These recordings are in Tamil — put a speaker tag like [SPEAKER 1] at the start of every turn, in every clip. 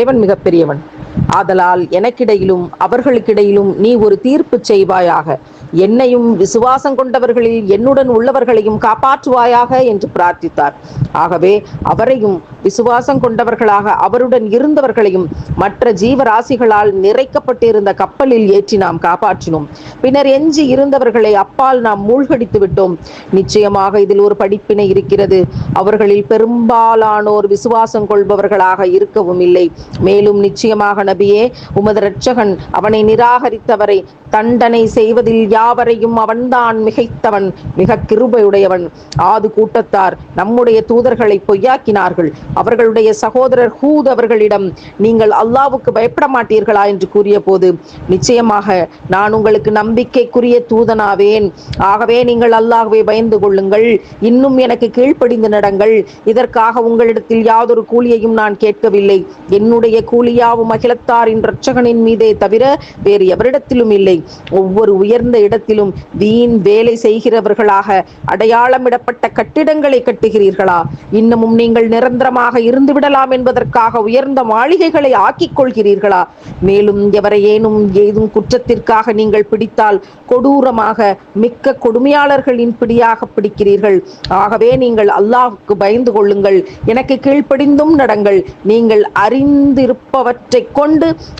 [SPEAKER 1] தேவன் மிகப்பெரியவன். ஆதலால் எனக்கிடையிலும் அவர்களுக்கிடையிலும் நீ ஒரு தீர்ப்பு செய்வாயாக. என்னையும் விசுவாசம் கொண்டவர்களில் என்னுடன் உள்ளவர்களையும் காப்பாற்றுவாயாக என்று பிரார்த்தித்தார். ஆகவே அவரையும் விசுவாசம் கொண்டவர்களாக அவருடன் இருந்தவர்களையும் மற்ற ஜீவராசிகளால் நிறைக்கப்பட்டிருந்த கப்பலில் ஏற்றி நாம் காப்பாற்றினோம். பின்னர் எஞ்சி இருந்தவர்களை அப்பால் நாம் மூழ்கடித்து விட்டோம். நிச்சயமாக இதில் ஒரு படிப்பினை இருக்கிறது. அவர்களில் பெரும்பாலானோர் விசுவாசம் கொள்பவர்களாக இருக்கவும் இல்லை மேலும் நிச்சயமாக நபியே உமது இரட்சகன் அவனை நிராகரித்தவரை தண்டனை செய்வதில் யாவரையும் அவன்தான் மிகைத்தவன் மிக கிருபையுடையவன். ஆது கூட்டத்தார் நம்முடைய தூதர்களை பொய்யாக்கினார்கள். அவர்களுடைய சகோதரர் ஹூத் அவர்களிடம் நீங்கள் அல்லாவுக்கு பயப்பட மாட்டீர்களா? என்று கூறிய போது நிச்சயமாக நான் உங்களுக்கு நம்பிக்கைக்குரிய தூதனாவேன். ஆகவே நீங்கள் அல்லாஹுவை பயந்து கொள்ளுங்கள். இன்னும் எனக்கு கீழ்ப்படிந்து நடங்கள். இதற்காக உங்களிடத்தில் யாதொரு கூலியையும் நான் கேட்கவில்லை. என்னுடைய கூலியாவும் அகிலத்தாரின் இரட்சகனின் மீதே தவிர வேறு எவரிடத்திலும் இல்லை. ஒவ்வொரு உயர்ந்த இடத்திலும் வீண் வேலை செய்கிறவர்களாக அடையாளமிடப்பட்ட கட்டிடங்களை கட்டுகிறீர்களா? இன்னமும் நீங்கள் நிரந்தரமாக இருந்து விடலாம் என்பதற்காக உயர்ந்த மாளிகைகளை ஆக்கிக் கொள்கிறீர்களா? மேலும் எவரையேனும் ஏதும் குற்றத்திற்காக நீங்கள் பிடித்தால் கொடூரமாக மிக்க கொடுமையாளர்களின் பிடியாக பிடிக்கிறீர்கள். ஆகவே நீங்கள் அல்லாஹ்வுக்கு பயந்து கொள்ளுங்கள். எனக்கு கீழ்ப்படிந்தும் நடங்கள். நீங்கள் அறிந்திருப்பவற்றை கொண்டு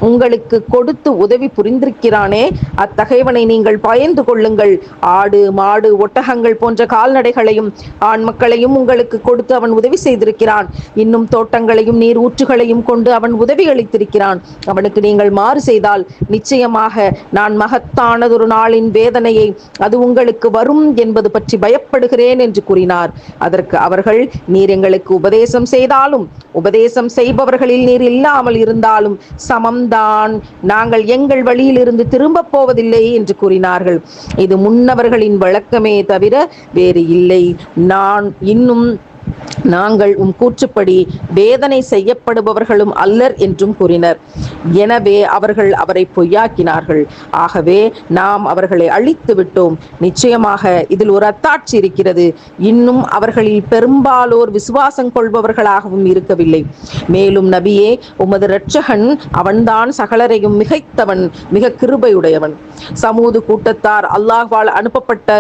[SPEAKER 1] உங்களுக்கு கொடுத்து உதவி புரிந்திருக்கிறானே. அத்தகையவனை நீங்கள் பயந்து கொள்ளுங்கள். ஆடு மாடு ஒட்டகங்கள் போன்ற கால்நடைகளையும் ஆண் மக்களையும் உங்களுக்கு கொடுத்து அவன் உதவி செய்திருக்கிறான். இன்னும் தோட்டங்களையும் நீர் ஊற்றுகளையும் கொண்டு அவன் உதவி அளித்திருக்கிறான். அவனுக்கு நீங்கள் மாறு செய்தால் நிச்சயமாக நான் மகத்தானதொரு நாளின் வேதனையை அது உங்களுக்கு வரும் என்பது பற்றி பயப்படுகிறேன் என்று கூறினார். அதற்கு அவர்கள் நீர் எங்களுக்கு உபதேசம் செய்தாலும் உபதேசம் செய்பவர்களில் நீர் இல்லாமல் இருந்தாலும் சமம்தான். நாங்கள் எங்கள் வழியிலிருந்து திரும்ப போவதில்லை என்று கூறினார்கள். இது முன்னவர்களின் வழக்கமே தவிர வேறு இல்லை. நான் இன்னும் நாங்கள் உம் கூற்றுப்படி வேதனை செய்யப்படுபவர்களும் அல்லர் என்றும் கூறினர். எனவே அவர்கள் அவரை பொய்யாக்கினார்கள். ஆகவே நாம் அவர்களை அழித்து விட்டோம். நிச்சயமாக இதில் ஒரு அத்தாட்சி இருக்கிறது. இன்னும் அவர்களில் பெரும்பாலோர் விசுவாசம் கொள்பவர்களாகவும் இருக்கவில்லை. மேலும் நபியே உமது இரட்சகன் அவன்தான் சகலரையும் மிகைத்தவன் மிக கிருபையுடையவன். சமூது கூட்டத்தார் அல்லாஹ்வால் அனுப்பப்பட்ட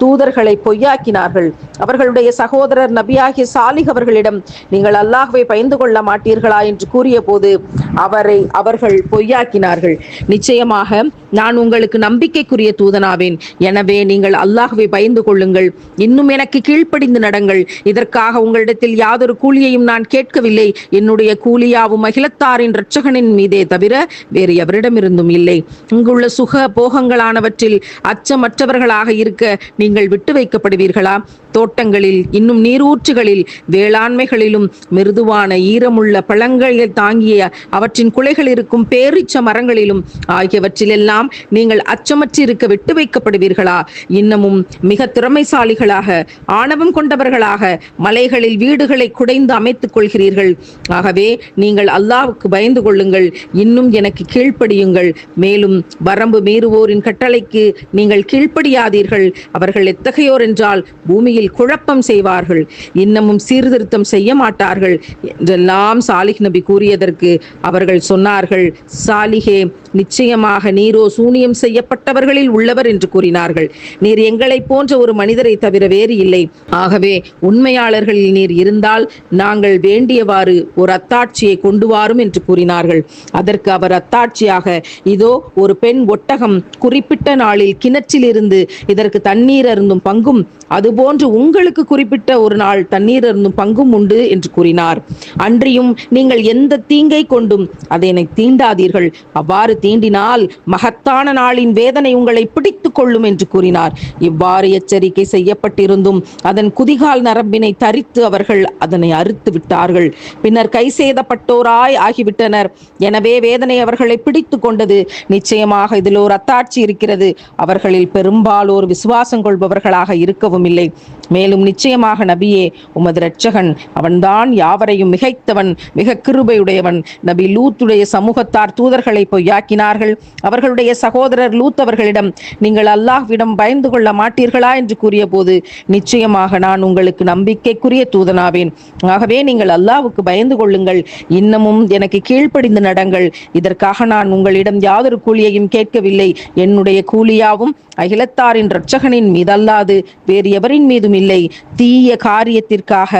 [SPEAKER 1] தூதர்களை பொய்யாக்கினார்கள். அவர்களுடைய சகோதரர் நபியாகிய சாலிக் அவர்களிடம் நீங்கள் அல்லாஹ்வை பயந்து கொள்ள மாட்டீர்களா? என்று கூறிய போது அவரை அவர்கள் பொய்யாக்கினார்கள். நிச்சயமாக நான் உங்களுக்கு நம்பிக்கைக்குரிய தூதனாவேன். எனவே நீங்கள் அல்லாஹுவை பயந்து கொள்ளுங்கள். இன்னும் எனக்கு கீழ்ப்படிந்து நடங்கள். இதற்காக உங்களிடத்தில் யாதொரு கூலியையும் நான் கேட்கவில்லை. என்னுடைய கூலியாவும் அகிலத்தாரின் இரட்சகனின் மீதே தவிர வேறு எவரிடமிருந்தும் இல்லை. இங்குள்ள சுக போகங்களானவற்றில் அச்சமற்றவர்களாக இருக்க நீங்கள் விட்டு வைக்கப்படுவீர்களா? தோட்டங்களில் இன்னும் நீரூற்றுகளில் வேளாண்மைகளிலும் மிருதுவான ஈரமுள்ள பழங்களை தாங்கிய அவற்றின் குலைகள் இருக்கும் பேரிச்ச மரங்களிலும் ஆகியவற்றிலெல்லாம் நீங்கள் அச்சமற்றிருக்க விட்டு வைக்கப்படுவீர்களா? இன்னமும் மிக திறமைசாலிகளாக ஆணவம் கொண்டவர்களாக மலைகளில் வீடுகளை குடைந்து அமைத்துக் கொள்கிறீர்கள். ஆகவே நீங்கள் அல்லாஹ்வுக்கு பயந்து கொள்ளுங்கள். இன்னும் எனக்கு கீழ்ப்படியுங்கள். மேலும் வரம்பு மீறுவோரின் கட்டளைக்கு நீங்கள் கீழ்ப்படியாதீர்கள். அவர்கள் எத்தகையோர் என்றால் பூமியில் குழப்பம் செய்வார்கள். இன்னமும் சீர்திருத்தம் செய்ய மாட்டார்கள். என்றெல்லாம் சாலிஹ் நபி கூறியதற்கு அவர்கள் சொன்னார்கள் சாலிஹே நிச்சயமாக நீரோ சூனியம் செய்யப்பட்டவர்களில் உள்ளவர் என்று கூறினார்கள். நீர் எங்களை போன்ற ஒரு மனிதரை தவிர வேறு இல்லை. ஆகவே உண்மையாளர்களில் நீர் இருந்தால் நாங்கள் வேண்டியவாறு ஒரு அத்தாட்சியை கொண்டு வாரும் என்று கூறினார்கள். அதற்கு அவர் அத்தாட்சியாக இதோ ஒரு பெண் ஒட்டகம் குறிப்பிட்ட நாளில் கிணற்றிலிருந்து இதற்கு தண்ணீர் அருந்தும் பங்கும் அதுபோன்று உங்களுக்கு குறிப்பிட்ட ஒரு நாள் தண்ணீர் அருந்தும் பங்கும் உண்டு என்று கூறினார். அன்றியும் நீங்கள் எந்த தீங்கை கொண்டும் அதை தீண்டாதீர்கள். அவ்வாறு தீண்டினால் மகத்தான நாளின் வேதனை உங்களை பிடித்துக் கொள்ளும் என்று கூறினார். இவ்வாறு எச்சரிக்கை செய்யப்பட்டிருந்தும் அதன் குதிகால் நரம்பினை தரித்து அவர்கள் அதனை அறுத்து விட்டார்கள். பின்னர் கைசேதப்பட்டோராய் ஆகிவிட்டனர். எனவே வேதனை அவர்களை பிடித்து கொண்டது. நிச்சயமாக இதில் ஒரு அத்தாட்சி இருக்கிறது. அவர்களில் பெரும்பாலோர் விசுவாசம் கொள்பவர்களாக இருக்கவும் இல்லை மேலும் நிச்சயமாக நபியே உமது இரட்சகன். அவன்தான் யாவரையும் மிகைத்தவன் மிக கிருபையுடையவன். நபி லூத்துடைய சமூகத்தார் தூதர்களை பொய்யாக்கினார்கள். அவர்களுடைய சகோதரர் லூத் அவர்களிடம் நீங்கள் அல்லாஹ்விடம் பயந்து கொள்ள மாட்டீர்களா? என்று கூறிய போது நிச்சயமாக நான் உங்களுக்கு நம்பிக்கைக்குரிய தூதனாவேன். ஆகவே நீங்கள் அல்லாவுக்கு பயந்து கொள்ளுங்கள். இன்னமும் எனக்கு கீழ்ப்படிந்து நடங்கள். இதற்காக நான் உங்களிடம் யாதொரு கூலியையும் கேட்கவில்லை. என்னுடைய கூலியாவும் அகிலத்தாரின் இரட்சகனின் மீதல்லாது வேறு எவரின் மீதும் இல்லை. தீய காரியத்திற்காக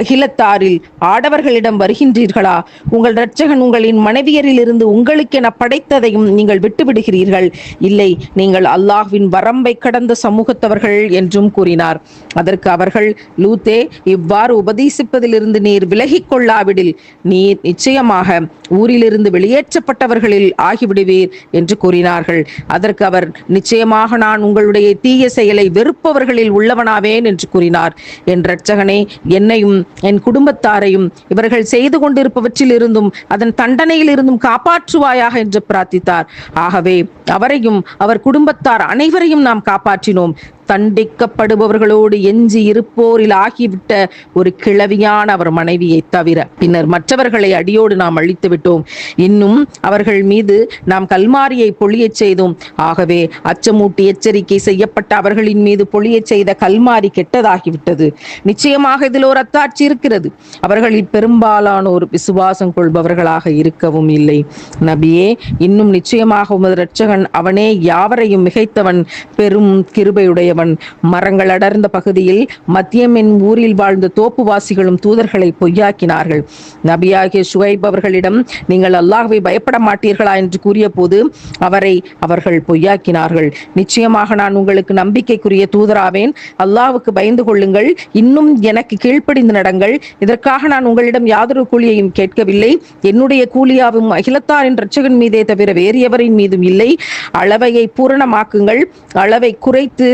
[SPEAKER 1] அகிலத்தாரில் ஆடவர்களிடம் வருகின்றீர்களா? உங்கள் இரட்சகன் உங்களின் மனைவியரில் இருந்து உங்களுக்கென படைத்ததையும் நீங்கள் விட்டுவிடுகிறீர்கள். இல்லை நீங்கள் அல்லாஹ்வின் வரம்பை கடந்த சமூகத்தவர்கள் என்றும் கூறினார். அதற்கு அவர்கள் லூத்தே இவ்வாறு உபதேசிப்பதிலிருந்து நீர் விலகிக் கொள்ளாவிடில் நீர் நிச்சயமாக ஊரிலிருந்து வெளியேற்றப்பட்டவர்களில் ஆகிவிடுவீர் என்று கூறினார்கள். அதற்கு அவர் நிச்சயமாக நான் உங்களுடைய தீய செயலை வெறுப்பவர்களில் உள்ளவனாவேன் என்று கூறினார். என் இரட்சகனே என்னையும் என் குடும்பத்தாரையும் இவர்கள் செய்து கொண்டிருப்பவற்றில் இருந்தும் அதன் தண்டனையில் இருந்தும் காப்பாற்றுவாயாக என்று பிரார்த்தித்தார். ஆகவே அவரையும் அவர் குடும்பத்தார் அனைவரையும் நாம் காப்பாற்றினோம். தண்டிக்கப்படுபவர்களோடு எஞ்சி இருப்போரில் ஆகிவிட்ட ஒரு கிளவியான அவர் மனைவியை தவிர பின்னர் மற்றவர்களை அடியோடு நாம் அழித்து விட்டோம். இன்னும் அவர்கள் மீது நாம் கல்மாரியை பொழியச் செய்தோம். ஆகவே அச்சமூட்டி எச்சரிக்கை செய்யப்பட்ட அவர்களின் மீது பொழியச் செய்த கல்மாரி கெட்டதாகிவிட்டது. நிச்சயமாக இதில் ஒரு அத்தாட்சி இருக்கிறது. அவர்களில் பெரும்பாலானோர் விசுவாசம் கொள்பவர்களாக இருக்கவும் இல்லை. நபியே இன்னும் நிச்சயமாக உமது இரட்சகன் அவனே யாவரையும் மிகைத்தவன். பெரும் கிருபையுடைய கூறியவன் மரங்கள் அடர்ந்த பகுதியில் மத்தியம் என் ஊரில் வாழ்ந்த தோப்புவாசிகளும் தூதர்களை பொய்யாக்கினார்கள். நபியாகிய ஷுவைப் அவர்களிடம் நீங்கள் அல்லாஹ்வை பயப்பட மாட்டீர்களா என்று கூறிய போது அவரை அவர்கள் பொய்யாக்கினார்கள். நிச்சயமாக நான் உங்களுக்கு நம்பிக்கைக்குரிய தூதராவேன். அல்லாவுக்கு பயந்து கொள்ளுங்கள். இன்னும் எனக்கு கீழ்ப்படிந்து நடங்கள். இதற்காக நான் உங்களிடம் யாதொரு கூலியையும் கேட்கவில்லை. என்னுடைய கூலியாவும் அகிலத்தாரின் இரட்சகன் மீதே தவிர வேறு எவரின் மீதும் இல்லை. அளவையை பூரணமாக்குங்கள். அளவை குறைத்து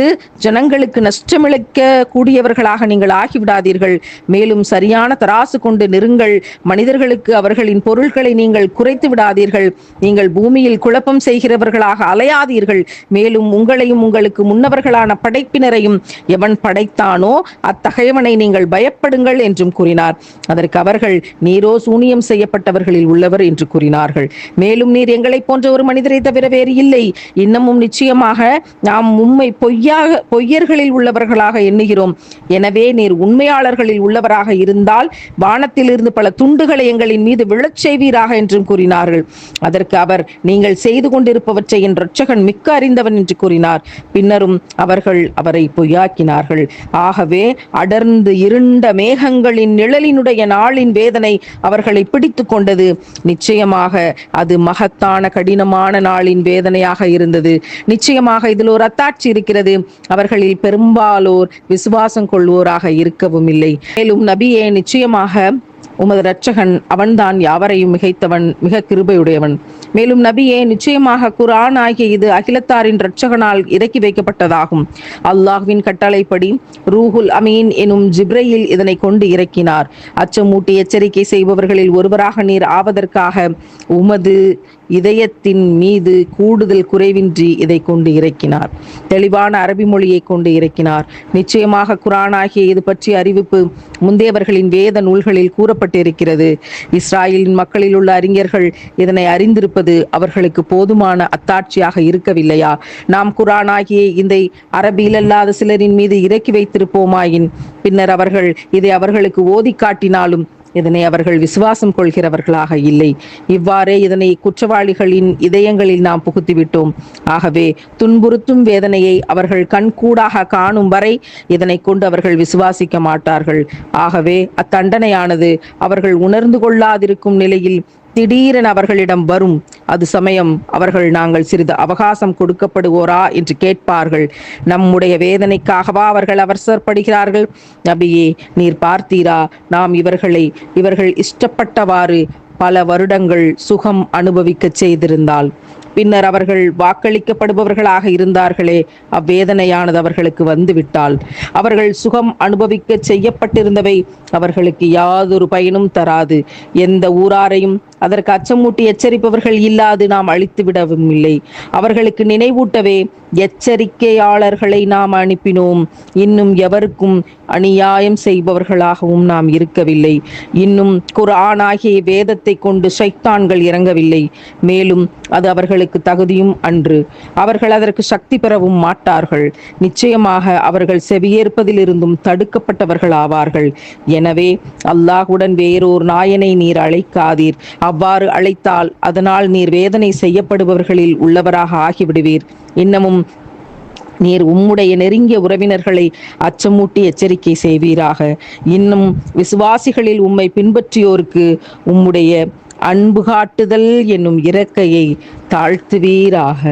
[SPEAKER 1] ஜனங்களுக்கு நஷ்டமிழைக்க கூடியவர்களாக நீங்கள் ஆகிவிடாதீர்கள். மேலும் சரியான தராசு கொண்டு நெருங்கள். மனிதர்களுக்கு அவர்களின் பொருள்களை நீங்கள் குறைத்து விடாதீர்கள். நீங்கள் பூமியில் குழப்பம் செய்கிறவர்களாக அலையாதீர்கள். மேலும் உங்களையும் உங்களுக்கு முன்னவர்களான படைப்பினரையும் எவன் படைத்தானோ அத்தகையவனை நீங்கள் பயப்படுங்கள் என்றும் கூறினார். அதற்கு அவர்கள் நீரோ சூனியம் செய்யப்பட்டவர்களில் உள்ளவர் என்று கூறினார்கள். மேலும் நீர் எங்களை போன்ற ஒரு மனிதரை தவிர வேறு இல்லை. இன்னமும் நிச்சயமாக நாம் உம்மை பொய்யாக பொய்யர்களில் உள்ளவர்களாக எண்ணுகிறோம். எனவே நீர் உண்மையாளர்களில் உள்ளவராக இருந்தால் வானத்திலிருந்து பல துண்டுகளை எங்களின் மீது விழச் செய்வீராக என்றும் கூறினார்கள். அதற்கு அவர் நீங்கள் செய்து கொண்டிருப்பவற்றை என் ரட்சகன் மிக்க அறிந்தவன் என்று கூறினார். பின்னரும் அவர்கள் அவரை பொய்யாக்கினார்கள். ஆகவே அடர்ந்து இருண்ட மேகங்களின் நிழலினுடைய நாளின் வேதனை அவர்களை பிடித்து கொண்டது. நிச்சயமாக அது மகத்தான கடினமான நாளின் வேதனையாக இருந்தது. நிச்சயமாக இதில் ஒரு அத்தாட்சி இருக்கிறது. அவர்களில் பெரும்பாலோர் விசுவாசம் கொள்வோராக இருக்கவும் இல்லை. மேலும் நபியே நிச்சயமாக உமது இரட்சகன் அவன்தான் யாவரையும் மிகைத்தவன் மிக கிருபையுடையவன். மேலும் நபியே நிச்சயமாக குர்ஆன் ஆகிய இது அகிலத்தாரின் இரட்சகனால் இறக்கி வைக்கப்பட்டதாகும். அல்லாஹ்வின் கட்டளைப்படி ரூஹுல் அமீன் எனும் ஜிப்ரையில் இதனை கொண்டு இறக்கினார். அச்சமூட்டி எச்சரிக்கை செய்பவர்களில் ஒருவராக நீர் ஆவதற்காக உமது இதயத்தின் மீது கூடுதல் குறைவின்றி இதை கொண்டு இறக்கினார். தெளிவான அரபி மொழியை கொண்டு இறக்கினார். நிச்சயமாக குரான் ஆகிய இது பற்றிய அறிவிப்பு முந்தையவர்களின் வேத நூல்களில் கூறப்பட்டிருக்கிறது. இஸ்ராயலின் மக்களில் உள்ள அறிஞர்கள் இதனை அறிந்திருப்பது அவர்களுக்கு போதுமான அத்தாட்சியாக இருக்கவில்லையா? நாம் குரான் ஆகிய அரபியில் அல்லாத சிலரின் மீது இறக்கி வைத்திருப்போமாயின் பின்னர் அவர்கள் இதை அவர்களுக்கு ஓதி காட்டினாலும் இதனை அவர்கள் விசுவாசம் கொள்கிறவர்களாக இல்லை. இவ்வாறே இதனை குற்றவாளிகளின் இதயங்களில் நாம் புகுத்திவிட்டோம். ஆகவே துன்புறுத்தும் வேதனையை அவர்கள் கண்கூடாக காணும் வரை இதனை கொண்டு அவர்கள் விசுவாசிக்க மாட்டார்கள். ஆகவே அத்தண்டனையானது அவர்கள் உணர்ந்து கொள்ளாதிருக்கும் நிலையில் திடீரென அவர்களிடம் வரும். அது சமயம் அவர்கள் நாங்கள் சிறிது அவகாசம் கொடுக்கப்படுவோரா என்று கேட்பார்கள். நம்முடைய வேதனைக்காகவா அவர்கள் அவசரப்படுகிறார்கள்? நபியே நீர் பார்த்தீரா? நாம் இவர்களை இவர்கள் இஷ்டப்பட்டவாறு பல வருடங்கள் சுகம் அனுபவிக்கச் செய்திருந்தால். பின்னர் அவர்கள் வாக்களிக்கப்படுபவர்களாக இருந்தார்களே அவ்வேதனையானது அவர்களுக்கு வந்துவிட்டால். அவர்கள் சுகம் அனுபவிக்க செய்யப்பட்டிருந்தவை அவர்களுக்கு யாதொரு பயனும் தராது. எந்த ஊராரையும் அதற்கு அச்சமூட்டி எச்சரிப்பவர்கள் இல்லாது நாம் அழித்துவிடவும் இல்லை. அவர்களுக்கு நினைவூட்டவே எச்சரிக்கையாளர்களை நாம் அனுப்பினோம். இன்னும் எவருக்கும் அநியாயம் செய்பவர்களாகவும் நாம் இருக்கவில்லை. இன்னும் குர்ஆன் ஆகிய வேதத்தை கொண்டு சைத்தான்கள் இறங்கவில்லை. மேலும் அது அவர்களுக்கு தகுதியும் அன்று. அவர்கள் அதற்கு சக்தி பெறவும் மாட்டார்கள். நிச்சயமாக அவர்கள் செவியேற்பதிலிருந்தும் தடுக்கப்பட்டவர்கள் ஆவார்கள் எனவே அல்லாஹுடன் வேறோர் நாயனை நீர் அழைக்காதீர். அவ்வாறு அழைத்தால் அதனால் நீர் வேதனை செய்யப்படுபவர்களில் உள்ளவராக ஆகிவிடுவீர். இன்னமும் நீர் உம்முடைய நெருங்கிய உறவினர்களை அச்சமூட்டி எச்சரிக்கை செய்வீராக. இன்னும் விசுவாசிகளில் உம்மை பின்பற்றியோருக்கு உம்முடைய அன்பு காட்டுதல் என்னும் இறக்கையை தாழ்த்துவீராக.